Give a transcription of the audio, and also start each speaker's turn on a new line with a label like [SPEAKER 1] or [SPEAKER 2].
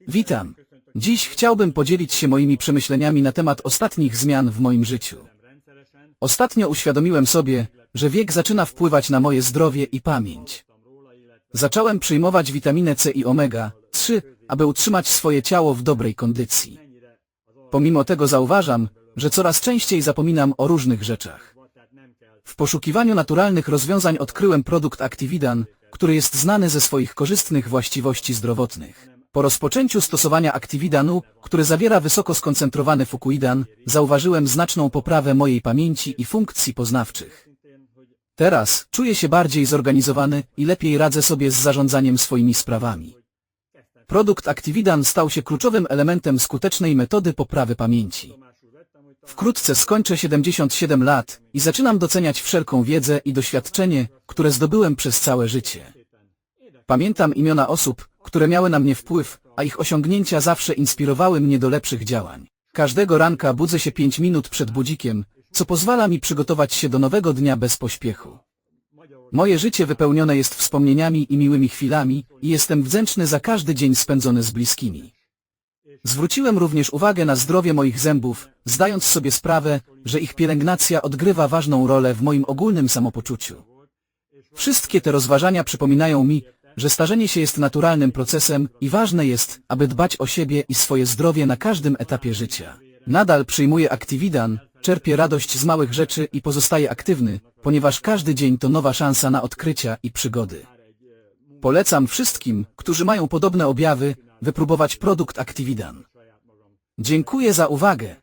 [SPEAKER 1] Witam. Dziś chciałbym podzielić się moimi przemyśleniami na temat ostatnich zmian w moim życiu. Ostatnio uświadomiłem sobie, że wiek zaczyna wpływać na moje zdrowie i pamięć. Zacząłem przyjmować witaminę C i omega 3, aby utrzymać swoje ciało w dobrej kondycji. Pomimo tego zauważam, że coraz częściej zapominam o różnych rzeczach. W poszukiwaniu naturalnych rozwiązań odkryłem produkt Actividan, który jest znany ze swoich korzystnych właściwości zdrowotnych. Po rozpoczęciu stosowania Actividanu, który zawiera wysoko skoncentrowany fukuidan, zauważyłem znaczną poprawę mojej pamięci i funkcji poznawczych. Teraz czuję się bardziej zorganizowany i lepiej radzę sobie z zarządzaniem swoimi sprawami. Produkt Actividan stał się kluczowym elementem skutecznej metody poprawy pamięci. Wkrótce skończę 77 lat i zaczynam doceniać wszelką wiedzę i doświadczenie, które zdobyłem przez całe życie. Pamiętam imiona osób, które miały na mnie wpływ, a ich osiągnięcia zawsze inspirowały mnie do lepszych działań. Każdego ranka budzę się 5 minut przed budzikiem, co pozwala mi przygotować się do nowego dnia bez pośpiechu. Moje życie wypełnione jest wspomnieniami i miłymi chwilami i jestem wdzięczny za każdy dzień spędzony z bliskimi. Zwróciłem również uwagę na zdrowie moich zębów, zdając sobie sprawę, że ich pielęgnacja odgrywa ważną rolę w moim ogólnym samopoczuciu. Wszystkie te rozważania przypominają mi, że starzenie się jest naturalnym procesem i ważne jest, aby dbać o siebie i swoje zdrowie na każdym etapie życia. Nadal przyjmuję Actividan, czerpię radość z małych rzeczy i pozostaję aktywny, ponieważ każdy dzień to nowa szansa na odkrycia i przygody. Polecam wszystkim, którzy mają podobne objawy, wypróbować produkt Actividan. Dziękuję za uwagę.